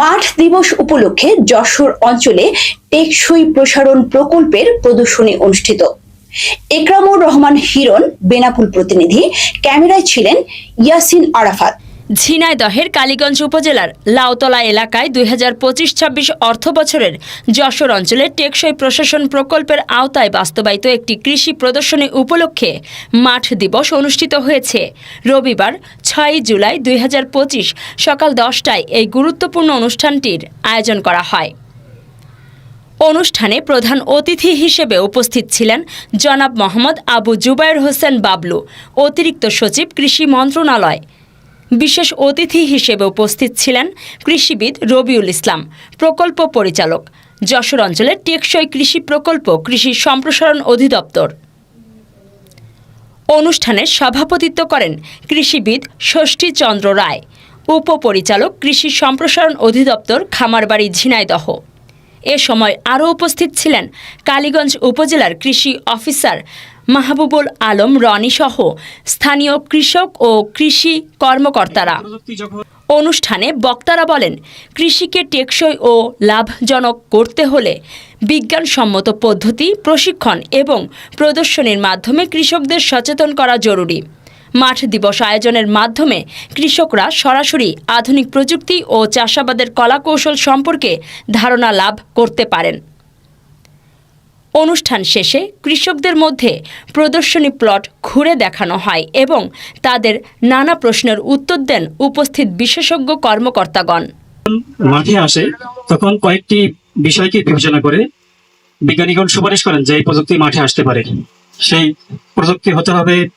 মাঠ দিবস উপলক্ষে যশোর অঞ্চলে টেকসই প্রসারণ প্রকল্পের প্রদর্শনী অনুষ্ঠিত। একরামুর রহমান হিরন বেনাপুল প্রতিনিধি, ক্যামেরায় ছিলেন ইয়াসিন আরাফাত। ঝিনাইদহের কালীগঞ্জ উপজেলার লাউতলা এলাকায় দুই হাজার পঁচিশ ছাব্বিশ অর্থ বছরের যশোর অঞ্চলের টেকসই প্রশাসন প্রকল্পের আওতায় বাস্তবায়িত একটি কৃষি প্রদর্শনী উপলক্ষে মাঠ দিবস অনুষ্ঠিত হয়েছে। রবিবার ছয়ই জুলাই দুই হাজার পঁচিশ সকাল দশটায় এই গুরুত্বপূর্ণ অনুষ্ঠানটির আয়োজন করা হয়। অনুষ্ঠানে প্রধান অতিথি হিসেবে উপস্থিত ছিলেন জনাব মোহাম্মদ আবু জুবায়ের হোসেন বাবলু, অতিরিক্ত সচিব কৃষি মন্ত্রণালয় বিশেষ অতিথি হিসেবে উপস্থিত ছিলেন কৃষিবিদ রবিউল ইসলাম, প্রকল্প পরিচালক, যশোর অঞ্চলের টেকসই কৃষি প্রকল্প কৃষি সম্প্রসারণ অধিদপ্তর। অনুষ্ঠানে সভাপতিত্ব করেন কৃষিবিদ ষষ্ঠী চন্দ্র রায়, উপপরিচালক কৃষি সম্প্রসারণ অধিদপ্তর খামারবাড়ি ঝিনাইদহ। এ সময় আরও উপস্থিত ছিলেন কালীগঞ্জ উপজেলার কৃষি অফিসার মাহবুবুল আলম, রনি সহ স্থানীয় কৃষক ও কৃষি কর্মকর্তারা। অনুষ্ঠানে বক্তারা বলেন, কৃষিকে টেকসই ও লাভজনক করতে হলে বিজ্ঞানসম্মত পদ্ধতি, প্রশিক্ষণ এবং প্রদর্শনীর মাধ্যমে কৃষকদের সচেতন করা জরুরি। মাঠ দিবস আয়োজনের মাধ্যমে কৃষকরা সরাসরি আধুনিক প্রযুক্তি ও চাষাবাদের কলাকৌশল সম্পর্কে ধারণা লাভ করতে পারেন। অনুষ্ঠান শেষে কৃষকদের মধ্যে প্রদর্শনী প্লট ঘুরে দেখানো হয় এবং তাদের নানা প্রশ্নের উত্তর দেন উপস্থিত বিশেষজ্ঞ কর্মকর্তাগণ। মাঠে আসে তখন কয়েকটি বিষয়কে বিবেচনা করে বিজ্ঞানীগণ সুপারিশ করেন যে এই প্রযুক্তি মাঠে আসতে পারে। সেই প্রযুক্তি হতে হবে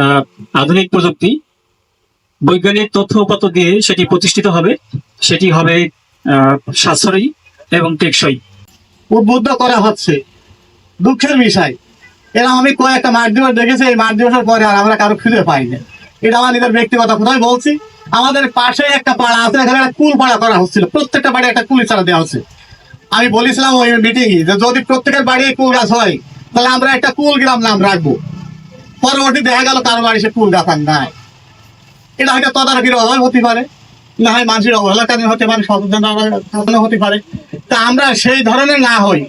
আহ, আধুনিক প্রযুক্তি। বৈজ্ঞানিক তথ্য উপাত্ত দিয়ে সেটি প্রতিষ্ঠিত হবে। সেটি হবে আহ, সাশ্রয়ী এবং টেকসই। উদ্বুদ্ধ করা হচ্ছে। দুঃখের বিষয়। এরা আমি কয়েকটা মাঠ দিবস দেখেছি, এই মাঠ দিবসের পরে আর আমরা কারও খুঁজে পাইনি। এটা আমার নিজের ব্যক্তিগত কোথায় বলছি, আমাদের পাশে একটা পাড়া আছে, এখানে একটা কুল পাড়া করা হচ্ছিল। প্রত্যেকটা বাড়ি একটা কুলি চারা দেওয়া হচ্ছে। আমি বলেছিলাম ওই মিটিং যে যদি প্রত্যেকের বাড়ি কুল গাছ হয়, তাহলে আমরা একটা কুল গ্রাম নাম রাখব। পরবর্তী দেখা গেল কারও বাড়ি সে কুল গাছ নাই। এটা হয়তো তদারকির অভাব হতে পারে, না হয় মানুষের অবহেলার কারণে হতে পারে সচেতন হতে পারে। তা আমরা সেই ধরনের না হই,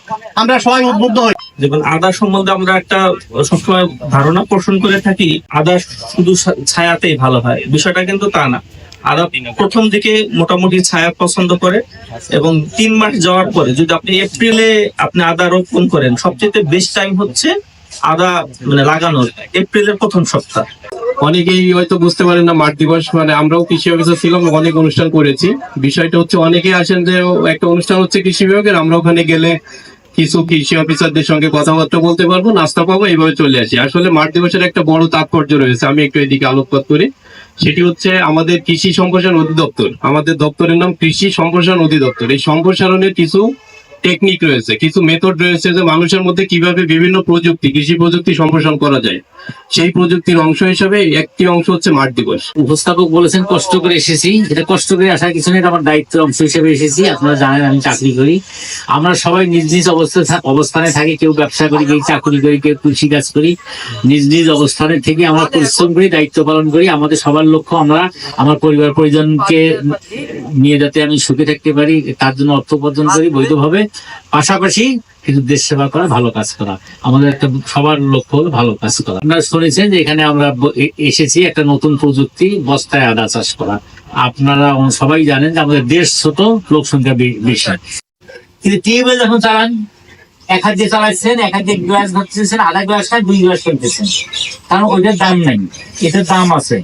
আমরা সবাই উদ্বুদ্ধ হই। যেমন আদা সম্বন্ধে আমরা একটা সবসময় ধারণা পোষণ করে থাকি, আদা শুধু ছায়াতেই ভালো হয়। বিষয়টা কিন্তু তা না। আদা প্রথম দিকে মোটামুটি ছায়া পছন্দ করে এবং তিন মাস যাওয়ার পরে যদি আপনি এপ্রিলে আপনি আদা রোপণ করেন, সবচেয়ে বেস্ট টাইম হচ্ছে আদা মানে লাগানোর, এপ্রিলের প্রথম সপ্তাহ। অনেকেই হয়তো বুঝতে পারেন না মাঠ দিবস মানে আমরাও কৃষি অফিসার ছিলাম, অনেক অনুষ্ঠান করেছি। বিষয়টা হচ্ছে, অনেকেই আসেন যে একটা অনুষ্ঠান হচ্ছে কৃষি বিভাগের, আমরা ওখানে গেলে কিছু কৃষি অফিসারদের সঙ্গে কথাবার্তা বলতে পারব, নাস্তা পাবো, এইভাবে চলে আসি। আসলে মাঠ দিবসের একটা বড় তাৎপর্য রয়েছে, আমি একটু এদিকে আলোকপাত করি। সেটি হচ্ছে আমাদের কৃষি সম্প্রসারণ অধিদপ্তর। আমাদের দপ্তরের নাম কৃষি সম্প্রসারণ অধিদপ্তর। এই সম্প্রসারণের কিছু টেকনিক রয়েছে, কিছু মেথড রয়েছে যে মানুষের মধ্যে কীভাবে বিভিন্ন প্রযুক্তি, কৃষি প্রযুক্তি সম্প্রসারণ করা যায়। সেই প্রযুক্তির অংশ হিসেবে একটি অংশ হচ্ছে মাঠ দিবস। উপস্থাপক বলেছেন, কষ্ট করে এসেছি। এটা কষ্ট করে আসার কিছু নেই আমার দায়িত্বের অংশ হিসেবে এসেছি। আপনারা জানেন আমি চাকরি করি। আমরা সবাই নিজ নিজ অবস্থা অবস্থানে থাকি, কেউ ব্যবসা করি, কেউ চাকরি করি, কেউ কৃষি কাজ করি। নিজ নিজ অবস্থানে থেকে আমরা পরিশ্রম করি, দায়িত্ব পালন করি। আমাদের সবার লক্ষ্য আমরা, আমার পরিবার পরিজনকে নিয়ে যাতে আমি সুখে থাকতে পারি, তার জন্য অর্থ উপার্জন করি বৈধভাবে। পাশাপাশি কিন্তু দেশ সেবা করা ভালো কাজ করা। আমাদের একটা সবার লক্ষ্য হলো ভালো কাজ করা। আপনারা শুনেছেন যে এখানে আমরা এসেছি একটা নতুন প্রযুক্তি, বস্তায় আদা চাষ করা। আপনারা সবাই জানেন যে আমাদের দেশ ছোট লোক সংখ্যা বেশি। কিন্তু টিউবওয়েল যখন চালান, এক হাত দিয়ে চালাচ্ছেন, এক হাত দিয়ে গ্লাস ধরতেছেন, আধা গ্লাস খায়, দুই গ্লাস ফেলতেছেন। কারণ ওইটার দাম নাই, এটার দাম আছে।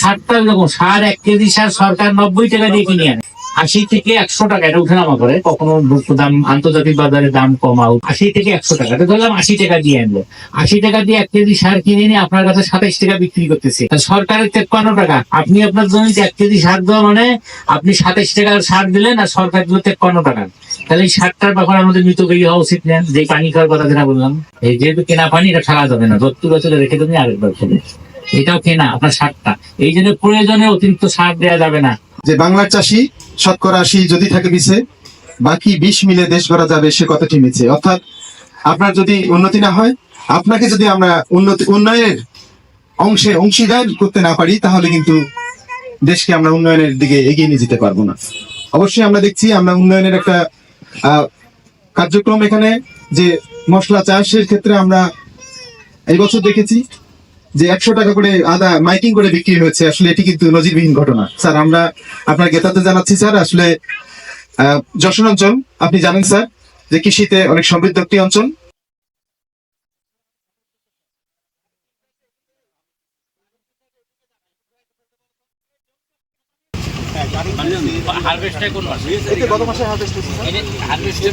সারটা যখন, সার এক কেজি সার সরকার নব্বই টাকা দিয়ে কিনে আনে। আশি থেকে একশো টাকা, এটা উঠানামা করে। কখনো দাম, আন্তর্জাতিক বাজারে দাম কমাও। আশি থেকে একশো টাকা ধরলাম আশি টাকা দিয়ে আনলো আশি টাকা দিয়ে এক কেজি সার কিনে নিয়ে আপনার কাছে সাতাইশ টাকা বিক্রি করতেছে। সরকারের তেপ্পান্ন টাকা। আপনি আপনার জমিতে এক কেজি সার দেওয়া মানে আপনি সাতাইশ টাকার সার দিলেন আর সরকার দিল তেপ্পান্ন টাকা। তাহলে এই সারটার ব্যাপারে আমাদের মৃতকরী হওয়া উচিত নেন যে পানি খাওয়ার কথা যেটা বললাম। এই যেহেতু কেনা পানি, এটা ছাড়া যাবে না। দত্তু বছরে রেখে তুমি আরেকবার খেলে। এটাও কেনা, আপনার সারটা। এই জন্য প্রয়োজনে অতিরিক্ত সার দেওয়া যাবে না। যে বাংলার চাষি শতকরা আশি যদি থাকে বিছে, বাকি বিশ মিলে দেশ গড়া যাবে সে কথাটি মিছে অর্থাৎ আপনার যদি উন্নতি না হয়, আপনাকে যদি আমরা উন্নতি, উন্নয়নের অংশে অংশীদার করতে না পারি, তাহলে কিন্তু দেশকে আমরা উন্নয়নের দিকে এগিয়ে নিয়ে যেতে পারব না। অবশ্যই আমরা দেখছি আমরা উন্নয়নের একটা কার্যক্রম এখানে যে মশলা চাষের ক্ষেত্রে আমরা এই বছর দেখেছি। যে একশো টাকা করে আদা মাইকিং করে বিক্রি হয়েছে আসলে এটি কিন্তু নজিরবিহীন ঘটনা। স্যার আমরা আপনার জ্ঞাতাতে জানাচ্ছি স্যার আসলে আহ, যশোর অঞ্চল আপনি জানেন স্যার যে কৃষিতে অনেক সমৃদ্ধ একটি অঞ্চল। হারভেস্টটা কোন মাসে গত মাসে হারভেস্ট হারভেস্টের